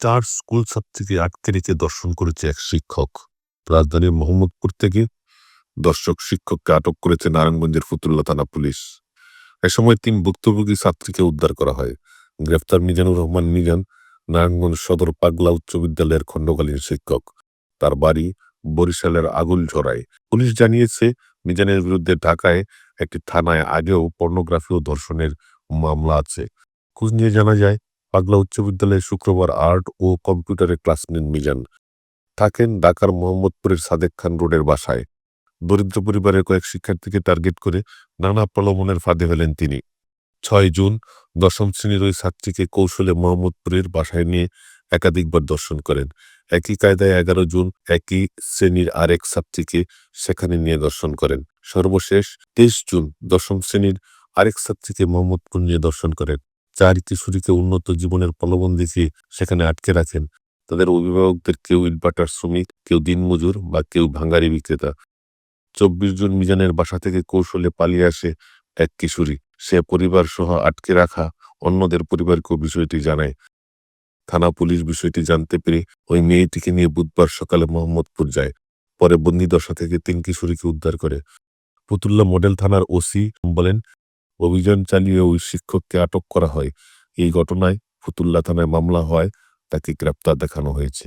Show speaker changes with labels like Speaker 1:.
Speaker 1: চার স্কুল ছাত্রীকে আটকে রেখে দর্শন করেছে এক শিক্ষক। রাজধানীর মোহাম্মদপুর থেকে দর্শক শিক্ষককে আটক করেছে নারায়ণগঞ্জের ফতুল্লা থানা পুলিশ। এ সময় তিন ভুক্তভোগী ছাত্রীকে উদ্ধার করা হয়। গ্রেফতার মিজানুর রহমান মিজান, নারায়ণগঞ্জ সদর পাগলা উচ্চ বিদ্যালয়ের খণ্ডকালীন শিক্ষক। তার বাড়ি বরিশালের আগুল ঝরায় পুলিশ জানিয়েছে, মিজানের বিরুদ্ধে ঢাকায় একটি থানায় আগেও পর্নোগ্রাফি ও ধর্ষণের মামলা আছে। খোঁজ নিয়ে জানা যায় পাগলা উচ্চ বিদ্যালয়ে শুক্রবার আর্ট ও কম্পিউটারে ক্লাস নেন মিজান। থাকেন ঢাকার মোহাম্মদপুরের সাদেক খান রোডের বাসায়। দরিদ্র পরিবারের কয়েক শিক্ষার্থীকে টার্গেট করে নানা প্রলোভনের ফাঁদে ফেলেন তিনি। ছয় জুন, দশম শ্রেণির ওই ছাত্রীকে কৌশলে মোহাম্মদপুরের বাসায় নিয়ে একাধিকবার দর্শন করেন। একই কায়দায় এগারো জুন একই শ্রেণির আরেক ছাত্রীকে সেখানে নিয়ে দর্শন করেন। সর্বশেষ তেইশ জুন, দশম শ্রেণির আরেক ছাত্রীকে মোহাম্মদপুর নিয়ে দর্শন করেন। চার কিশোরীকে উন্নত জীবনের প্রলোভন দেখিয়ে সেখানে আটকে রাখেন। তাদের অভিভাবকদের কেউ ইটভাটার শ্রমিক, কেউ দিনমজুর বা কেউ ভাঙ্গারি বিক্রেতা। চব্বিশ জন মিজানের বাসা থেকে কৌশলে পালিয়ে আসে এক কিশোরী। সে পরিবার সহ আটকে রাখা অন্যদের পরিবারকেও বিষয়টি জানায়। থানা পুলিশ বিষয়টি জানতে পেরে ওই মেয়েটিকে নিয়ে বুধবার সকালে মোহাম্মদপুর যায়। পরে বন্দি দশা থেকে তিন কিশোরীকে উদ্ধার করে। ফতুল্লা মডেল থানার ওসি বলেন অভিযান চালিয়ে ওই শিক্ষককে আটক করা হয়। এই ঘটনায় ফতুল্লা থানায় মামলা হয়, তাকে গ্রেপ্তার দেখানো হয়েছে।